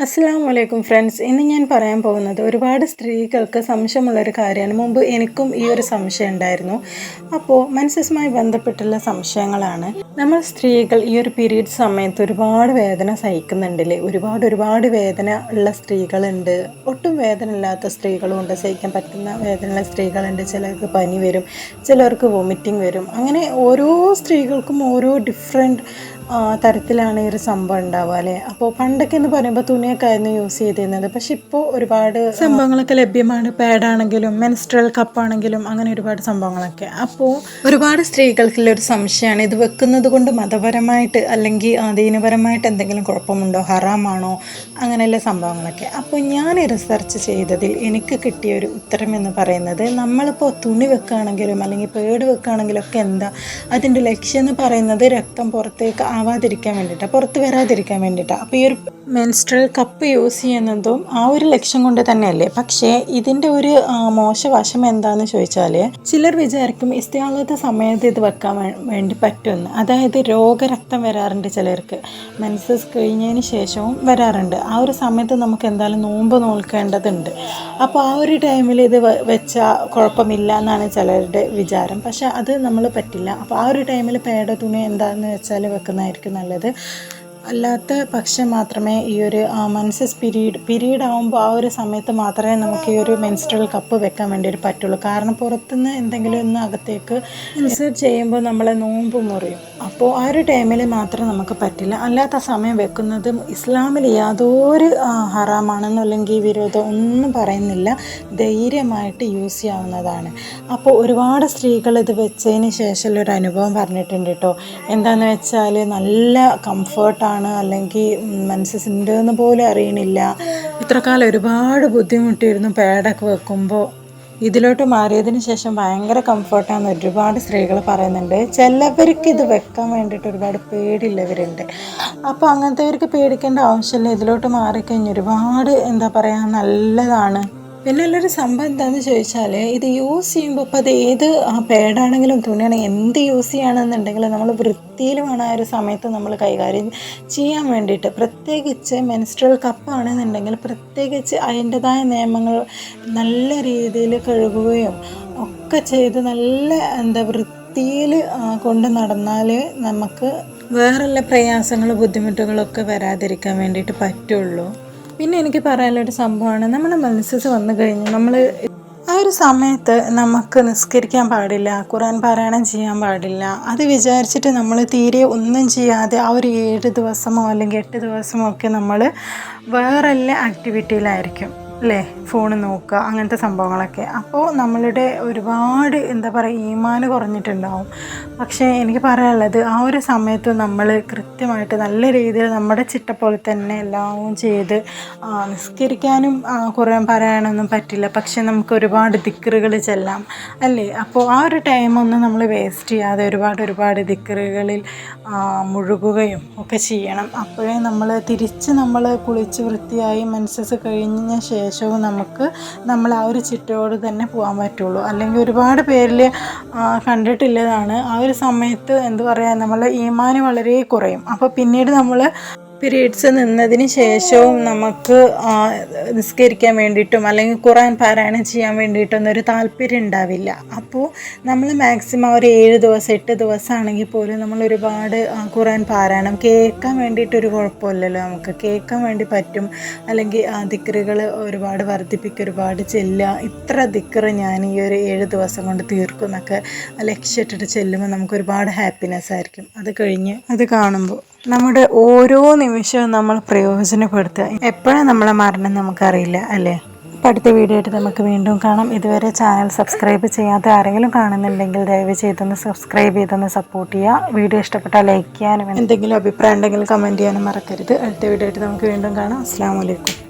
അസ്സാം വലൈക്കും ഫ്രണ്ട്സ്. ഇന്ന് ഞാൻ പറയാൻ പോകുന്നത് ഒരുപാട് സ്ത്രീകൾക്ക് സംശയമുള്ളൊരു കാര്യമാണ്. മുമ്പ് എനിക്കും ഈ ഒരു സംശയം ഉണ്ടായിരുന്നു. അപ്പോൾ മനസ്സുമായി ബന്ധപ്പെട്ടുള്ള സംശയങ്ങളാണ്. നമ്മൾ സ്ത്രീകൾ ഈ ഒരു പീരീഡ് സമയത്ത് ഒരുപാട് വേദന സഹിക്കുന്നുണ്ടല്ലേ? ഒരുപാട് ഒരുപാട് വേദന ഉള്ള സ്ത്രീകളുണ്ട്. ഒട്ടും വേദന ഇല്ലാത്ത സ്ത്രീകളും ഉണ്ട്. സഹിക്കാൻ പറ്റുന്ന വേദനയുള്ള സ്ത്രീകളുണ്ട്. ചിലർക്ക് പനി വരും. ചിലർക്ക് വോമിറ്റിംഗ് വരും. അങ്ങനെ ഓരോ സ്ത്രീകൾക്കും ഓരോ ഡിഫറെന്റ് തരത്തിലാണ് ഈ ഒരു സംഭവം ഉണ്ടാവുക അല്ലേ? അപ്പോൾ പണ്ടൊക്കെ എന്ന് പറയുമ്പോൾ തുണിയൊക്കെ ആയിരുന്നു യൂസ് ചെയ്തിരുന്നത്. പക്ഷെ ഇപ്പോൾ ഒരുപാട് സംഭവങ്ങളൊക്കെ ലഭ്യമാണ്. പാഡാണെങ്കിലും മെൻസ്ട്രൽ കപ്പാണെങ്കിലും അങ്ങനെ ഒരുപാട് സംഭവങ്ങളൊക്കെ. അപ്പോൾ ഒരുപാട് സ്ത്രീകൾക്കുള്ള ഒരു സംശയമാണ്. ഇത് വെക്കുന്നത് കൊണ്ട് മതപരമായിട്ട് അല്ലെങ്കിൽ ദീനപരമായിട്ട് എന്തെങ്കിലും കുഴപ്പമുണ്ടോ? ഹറാമാണോ? അങ്ങനെയുള്ള സംഭവങ്ങളൊക്കെ. അപ്പോൾ ഞാൻ റിസർച്ച് ചെയ്തതിൽ എനിക്ക് കിട്ടിയ ഒരു ഉത്തരം എന്ന് പറയുന്നത് നമ്മളിപ്പോൾ തുണി വെക്കുകയാണെങ്കിലും അല്ലെങ്കിൽ പേട് വെക്കുകയാണെങ്കിലും ഒക്കെ എന്താ അതിന്റെ ലക്ഷ്യം എന്ന് പറയുന്നത് രക്തം പുറത്തേക്ക് ആവാതിരിക്കാൻ വേണ്ടിയിട്ടാണ് പുറത്ത് വരാതിരിക്കാൻ വേണ്ടിയിട്ടാണ് അപ്പോൾ ഈ ഒരു മെൻസ്ട്രൽ കപ്പ് യൂസ് ചെയ്യുന്നതും ആ ഒരു ലക്ഷ്യം കൊണ്ട് തന്നെയല്ലേ? പക്ഷേ ഇതിന്റെ ഒരു മോശവശം എന്താണെന്ന് ചോദിച്ചാൽ ചിലർ വിചാരിക്കും ഇസ്തിയാളത്തെ സമയത്ത് ഇത് വെക്കാൻ വേണ്ടി പറ്റുമെന്ന്. അതായത് രോഗരക്തം വരാറുണ്ട് ചിലർക്ക്. മെൻസസ് കഴിഞ്ഞതിന് ശേഷവും വരാറുണ്ട്. ആ ഒരു സമയത്ത് നമുക്ക് എന്തായാലും നോമ്പ് നോൽക്കേണ്ടതുണ്ട്. അപ്പോൾ ആ ഒരു ടൈമിൽ ഇത് വെച്ചാൽ കുഴപ്പമില്ല എന്നാണ് ചിലരുടെ വിചാരം. പക്ഷേ അത് നമ്മൾ പറ്റില്ല. അപ്പോൾ ആ ഒരു ടൈമിൽ പേട തുണി എന്താണെന്ന് വെച്ചാൽ വെക്കുന്നതായിരിക്കും നല്ലത്. അല്ലാത്ത പക്ഷം മാത്രമേ ഈ ഒരു മെൻസസ് പീരീഡ് പീരീഡ് ആകുമ്പോൾ ആ ഒരു സമയത്ത് മാത്രമേ നമുക്ക് ഈ ഒരു മെൻസ്ട്രൽ കപ്പ് വെക്കാൻ വേണ്ടി ഒരു പറ്റുള്ളൂ. കാരണം പുറത്തുനിന്ന് എന്തെങ്കിലും ഒന്ന് അകത്തേക്ക് ഇൻസേർട്ട് ചെയ്യുമ്പോൾ നമ്മളെ നോമ്പ് മുറിയും. അപ്പോൾ ആ ഒരു ടൈമിൽ മാത്രം നമുക്ക് പറ്റില്ല. അല്ലാത്ത സമയം വെക്കുന്നത് ഇസ്ലാമിൽ യാതൊരു ഹറാമാണെന്നോ അല്ലെങ്കിൽ വിരോധം ഒന്നും പറയുന്നില്ല. ധൈര്യമായിട്ട് യൂസ് ചെയ്യാവുന്നതാണ്. അപ്പോൾ ഒരുപാട് സ്ത്രീകൾ ഇത് വെച്ചതിന് ശേഷമുള്ള ഒരു അനുഭവം പറഞ്ഞിട്ടുണ്ട് കേട്ടോ എന്താണെന്ന് വെച്ചാൽ നല്ല കംഫർട്ടാണ് ആണ്. അല്ലെങ്കിൽ മനസ്സിന്റെന്ന് പോലും അറിയണില്ല. ഇത്ര കാലം ഒരുപാട് ബുദ്ധിമുട്ടിയിരുന്നു പാഡൊക്കെ വെക്കുമ്പോൾ ഇതിലോട്ട് മാറിയതിന് ശേഷം ഭയങ്കര കംഫർട്ടാണെന്ന് ഒരുപാട് സ്ത്രീകൾ പറയുന്നുണ്ട്. ചിലവർക്ക് ഇത് വെക്കാൻ വേണ്ടിയിട്ട് ഒരുപാട് പേടിയുള്ളവരുണ്ട്. അപ്പോൾ അങ്ങനത്തെവർക്ക് പേടിക്കേണ്ട ആവശ്യമില്ല. ഇതിലോട്ട് മാറിക്കഴിഞ്ഞ് ഒരുപാട് എന്താ പറയുക നല്ലതാണ്. പിന്നെ ഉള്ളൊരു സംഭവം എന്താണെന്ന് ചോദിച്ചാൽ ഇത് യൂസ് ചെയ്യുമ്പോൾ ഇപ്പോൾ അത് ഏത് പേഡാണെങ്കിലും തുണിയാണെങ്കിൽ എന്ത് യൂസ് ചെയ്യുകയാണെന്നുണ്ടെങ്കിലും നമ്മൾ വൃത്തിയിൽ വേണം ആ ഒരു സമയത്ത് നമ്മൾ കൈകാര്യം ചെയ്യാൻ വേണ്ടിയിട്ട്. പ്രത്യേകിച്ച് മെൻസ്ട്രൽ കപ്പാണെന്നുണ്ടെങ്കിൽ പ്രത്യേകിച്ച് അതിന്റെതായ നിയമങ്ങൾ നല്ല രീതിയിൽ കഴുകുകയും ഒക്കെ ചെയ്ത് നല്ല എന്താ വൃത്തിയിൽ കൊണ്ട് നടന്നാൽ നമുക്ക് വേറെയുള്ള പ്രയാസങ്ങൾ ബുദ്ധിമുട്ടുകളൊക്കെ വരാതിരിക്കാൻ വേണ്ടിയിട്ട് പറ്റുള്ളൂ. പിന്നെ എനിക്ക് പറയാനുള്ള പറയാനുള്ളൊരു സംഭവമാണ്. നമ്മുടെ മനസ്സസ് വന്നു കഴിഞ്ഞു നമ്മൾ ആ ഒരു സമയത്ത് നമുക്ക് നിസ്കരിക്കാൻ പാടില്ല ഖുറാൻ പാരായണം ചെയ്യാൻ പാടില്ല. അത് വിചാരിച്ചിട്ട് നമ്മൾ തീരെ ഒന്നും ചെയ്യാതെ ആ ഒരു ഏഴ് ദിവസമോ അല്ലെങ്കിൽ എട്ട് ദിവസമോ ഒക്കെ നമ്മൾ വേറെല്ലാം ആക്ടിവിറ്റിയിലായിരിക്കും അല്ലേ ഫോൺ നോക്കുക അങ്ങനത്തെ സംഭവങ്ങളൊക്കെ. അപ്പോൾ നമ്മളുടെ ഒരുപാട് എന്താ പറയുക ഈമാന് കുറഞ്ഞിട്ടുണ്ടാവും. പക്ഷേ എനിക്ക് പറയാനുള്ളത് ആ ഒരു സമയത്ത് നമ്മൾ കൃത്യമായിട്ട് നല്ല രീതിയിൽ നമ്മുടെ ചിട്ട പോലെ തന്നെ എല്ലാം ചെയ്ത് നിസ്കരിക്കാനും കുറേ പറയാനൊന്നും പറ്റില്ല. പക്ഷേ നമുക്ക് ഒരുപാട് ദിക്കറുകൾ ചെല്ലാം അല്ലേ? അപ്പോൾ ആ ഒരു ടൈമൊന്നും നമ്മൾ വേസ്റ്റ് ചെയ്യാതെ ഒരുപാട് ഒരുപാട് ദിക്കറുകളിൽ മുഴുകുകയും ഒക്കെ ചെയ്യണം. അപ്പോഴേ നമ്മൾ തിരിച്ച് നമ്മൾ കുളിച്ച് വൃത്തിയായി മനസ്സസ് കഴിഞ്ഞ ശേഷം ശേഷവും നമുക്ക് നമ്മൾ ആ ഒരു ചിട്ടയോട് തന്നെ പോകാൻ പറ്റുള്ളൂ. അല്ലെങ്കിൽ ഒരുപാട് പേരിൽ കണ്ടിട്ടുള്ളതാണ് ആ ഒരു സമയത്ത് എന്ത് പറയുക നമ്മൾ ഈമാന് വളരെ കുറയും. അപ്പോൾ പിന്നീട് നമ്മൾ പീരീഡ്സ് നിന്നതിന് ശേഷവും നമുക്ക് നിസ്കരിക്കാൻ വേണ്ടിയിട്ടും അല്ലെങ്കിൽ ഖുറാൻ പാരായണം ചെയ്യാൻ വേണ്ടിയിട്ടൊന്നും ഒരു താല്പര്യം ഉണ്ടാവില്ല. അപ്പോൾ നമ്മൾ മാക്സിമം ഒരു ഏഴ് ദിവസം എട്ട് ദിവസമാണെങ്കിൽ പോലും നമ്മൾ ഒരുപാട് ഖുറാൻ പാരായണം കേൾക്കാൻ വേണ്ടിയിട്ടൊരു കുഴപ്പമില്ലല്ലോ നമുക്ക്. കേൾക്കാൻ വേണ്ടി പറ്റും. അല്ലെങ്കിൽ ദിക്കറുകൾ ഒരുപാട് വർദ്ധിപ്പിക്കുക ഒരുപാട് ചെല്ലുക. ഇത്ര ദിക്കറ് ഞാൻ ഈ ഒരു ഏഴ് ദിവസം കൊണ്ട് തീർക്കും എന്നൊക്കെ ലക്ഷ്യമിട്ടിട്ട് ചെല്ലുമ്പോൾ നമുക്ക് ഒരുപാട് ഹാപ്പിനെസ് ആയിരിക്കും. അത് കഴിഞ്ഞ് അത് കാണുമ്പോൾ നമ്മുടെ ഓരോ നിമിഷവും നമ്മൾ പ്രയോജനപ്പെടുത്തുക. എപ്പോഴാണ് നമ്മളെ മരണം നമുക്കറിയില്ല അല്ലേ? അടുത്ത വീഡിയോ ആയിട്ട് നമുക്ക് വീണ്ടും കാണാം. ഇതുവരെ ചാനൽ സബ്സ്ക്രൈബ് ചെയ്യാത്ത ആരെങ്കിലും കാണുന്നുണ്ടെങ്കിൽ ദയവ് ചെയ്തൊന്ന് സബ്സ്ക്രൈബ് ചെയ്തൊന്ന് സപ്പോർട്ട് ചെയ്യുക. വീഡിയോ ഇഷ്ടപ്പെട്ടാൽ ലൈക്ക് ചെയ്യാനും എന്തെങ്കിലും അഭിപ്രായം ഉണ്ടെങ്കിൽ കമന്റ് ചെയ്യാനും മറക്കരുത്. അടുത്ത വീഡിയോ ആയിട്ട് നമുക്ക് വീണ്ടും കാണാം. അസ്സാം വലൈക്കും